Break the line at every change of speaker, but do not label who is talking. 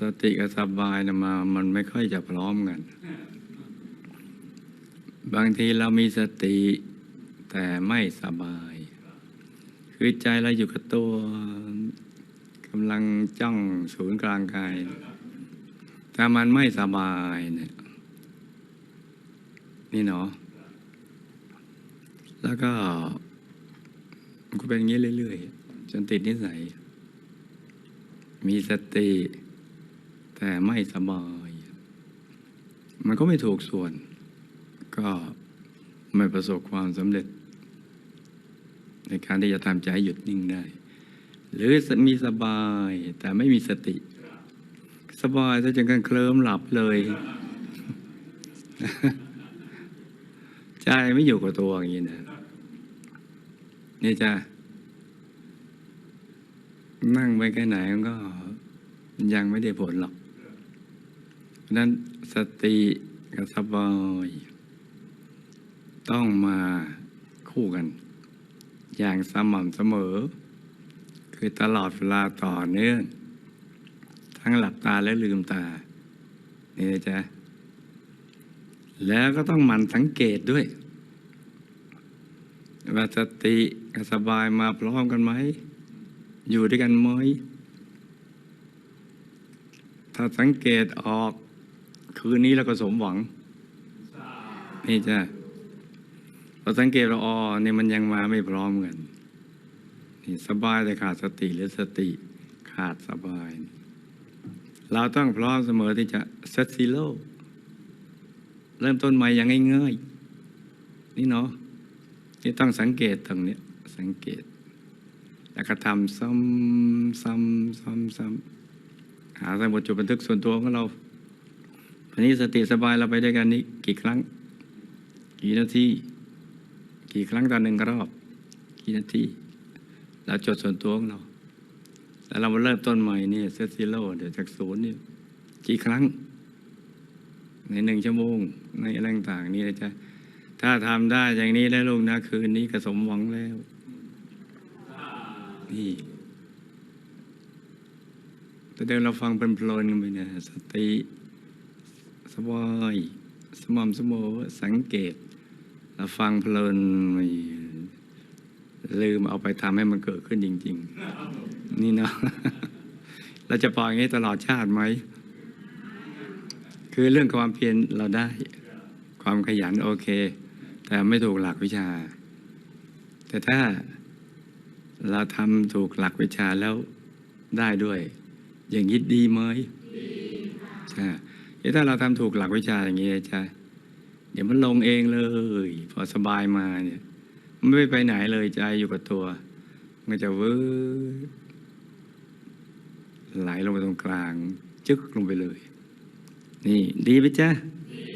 สติกับสบายนะมา มันไม่ค่อยจะพร้อมกัน บางทีเรามีสติแต่ไม่สบาย คือใจเราอยู่กับตัวกำลังจ้องศูนย์กลางกายถ้ามันไม่สบายเนี่ยนี่เนาะแล้วก็มันก็เป็นอย่างนี้เรื่อย ๆ จนติดนิสัย มีสติ แต่ไม่สบาย มันก็ไม่ถูกส่วน ก็ไม่ประสบความสำเร็จ ในการที่จะทำใจใหหยุดนิ่งได้ หรือมีสบายแต่ไม่มีสติ สบายซะจนกันเคลิ้มหลับเลย ใจไม่อยู่กับตัวอย่างนี้นะนี่จ้ะนั่งไปแค่ไหนก็ยังไม่ได้ผลหรอก นั้นสติกับสบาย ต้องมาคู่กัน อย่างสม่ำเสมอ คือตลอดเวลาต่อเนื่องทั้งหลับตาและลืมตานี่นะจ๊ะแล้วก็ต้องหมั่นสังเกตด้วย ว่าสติกับสบายมาพร้อมกันไหม อยู่ด้วยกันไหมถ้าสังเกตออก คืนนี้เราก็สมหวังนี่จ้ะพอสังเกตเราอ๋อเนี่ยมันยังมาไม่พร้อมกันนี่สบายแต่ขาดสติหรือสติขาดสบาย เราต้องพร้อมเสมอที่จะเซตซีโร่เริ่มต้นใหม่อย่างง่ายๆนี่เนาะที่ต้องสังเกตตรงนี้สังเกตแล้วก็ทำซ้ำซ้ำซ้ำซ้ำหาสมุดจดบันทึกส่วนตัวของเรา วันนี้สติสบายเราไปด้วยกันนี้ กี่ครั้ง กี่นาที กี่ครั้งต่อหนึ่งรอบ กี่นาทีเราจดส่วนตัวของเรา แล้วเรามาเริ่มต้นใหม่นี่เซตซีโร่เดี๋ยวจากศูนย์นี่กี่ครั้ง ในหนึ่งชั่วโมง ในอะไรต่างๆนี่นะจ๊ะถ้าทำได้อย่างนี้แล้ลูกนะคืนนี้ก็สมหวังแล้วนี่แต่เดี๋ยวเราฟังเป็นเพลินกันไปเนี่ยสติ สบายสม่ำเสมอสังเกตเราฟังเพลินไม่ลืมเอาไปทำให้มันเกิดขึ้นจริง ๆ นี่เนาะเราจะปล่อยอย่างนี้ตลอดชาติไหม คือเรื่องความเพียรเราได้ ความขยันโอเค แต่ไม่ถูกหลักวิชา แต่ถ้าเราทำถูกหลักวิชาแล้วได้ด้วย อย่างนี้ดีไหมใช่ ถ้าเราทำถูกหลักวิชาอย่างนี้จะเดี๋ยวมันลงเองเลย พอสบายมาเนี่ยมันไม่ไปไหนเลยใจอยู่กับตัว มันจะเวอไหลลงไปตรงกลาง จึ๊กลงไปเลย นี่ดีไหมจ๊ะ